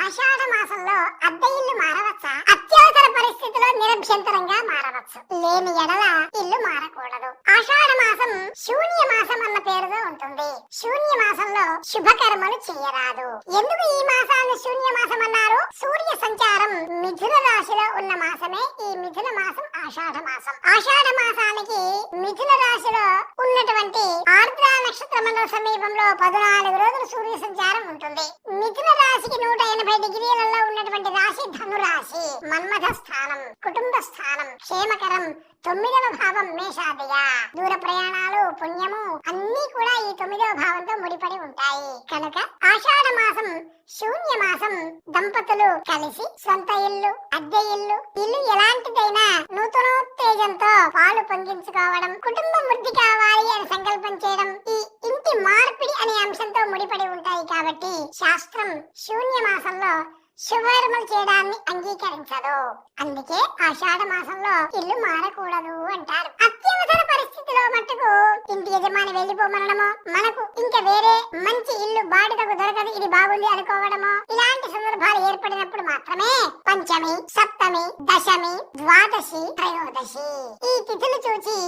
ఆషాఢ మాసంలో అద్దె ఇల్లు మారవచ్చా? అత్యవసర పరిస్థితిలో నిరభ్యంతరంగా మారవచ్చు. లేని ఎడల ఇల్లు మారకూడదు. ఆషాఢ మాసం శూన్య మాసం అన్న పేరుతో ఉంటుంది. శూన్య మాసంలో శుభకర్మలు చేయరాదు. ఎందుకు ఈ మాసాన్ని శూన్య మాసం అన్నారు? సూర్య సంచారం మిథున రాశిలో ఉన్న మాసమే ఈ మిథున మాసం ఆషాఢ మాసం. ఆషాఢ మాసానికి మిథున రాశిలో ఉన్నటువంటి ఆర్ద్ర నక్షత్ర మండల సమీపంలో పద్నాలుగు రోజులు సూర్య సంచారం ఉంటుంది. మిథున రాశికి నూట ఎనభై డిగ్రీలలో ఉన్నటువంటి రాశి ధనురాశి మన్మథ స్థానం కుటుంబ స్థానం క్షేమకరం తొమ్మిదవ భావం మేషాదయ. దూర ప్రయాణాలు పుణ్యము అన్ని కూడా ఈ తొమ్మిదవ భావంతో ముడిపడి ఉంటాయి. కనుక ఆషాఢ మాసం శూన్య మాసం దంపతులు కలిసి సొంత ఇల్లు అద్దె ఇల్లు ఇల్లు ఎలాంటిదైనా నూతనోత్తేజంతో పాలు పొంగించుకోవడం కుటుంబం వృద్ధి కావాలి అని సంకల్పం చేయడం ఈ ఇంటి మార్పిడి అనే అంశంతో ముడిపడి ఉంటాయి. కాబట్టి శాస్త్రం శూన్య మాసంలో శుభకర్మలు చేయడాన్ని అంగీకరించదు. అందుకే ఆషాఢ మాసంలో ఇల్లు మారకూడదు అంటారు. అత్యవసర పరిస్థితిలో మట్టుకు ఇంటి యజమాని వెళ్ళిపోమనడమో మనకు ఇంకా వేరే మంచి ఇల్లు బాడుగకు దొరకదు ఇది బాగుంది అనుకోవడమో ఇలాంటి సందర్భాలు ఏర్పడినప్పుడు మాత్రమే పంచమి సప్తమి దశమి ద్వాదశి త్రయోదశి ఈ తిథులు చూచి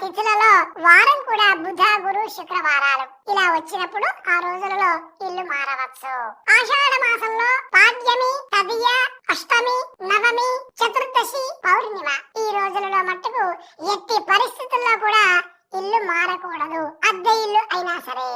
తిథులలో వారం కూడా బుధ గురు శుక్రవారాలు. ఇలా వచ్చినప్పుడు ఆ రోజులలో ఇల్లు మారవచ్చు. ఆషాఢ మాసంలో పాడ్యమి తదియ అష్టమి నవమి చతుర్దశి పౌర్ణిమ ఈ రోజులలో మట్టుకు ఎట్టి పరిస్థితుల్లో కూడా ఇల్లు మారకూడదు. అద్దె ఇల్లు అయినా సరే.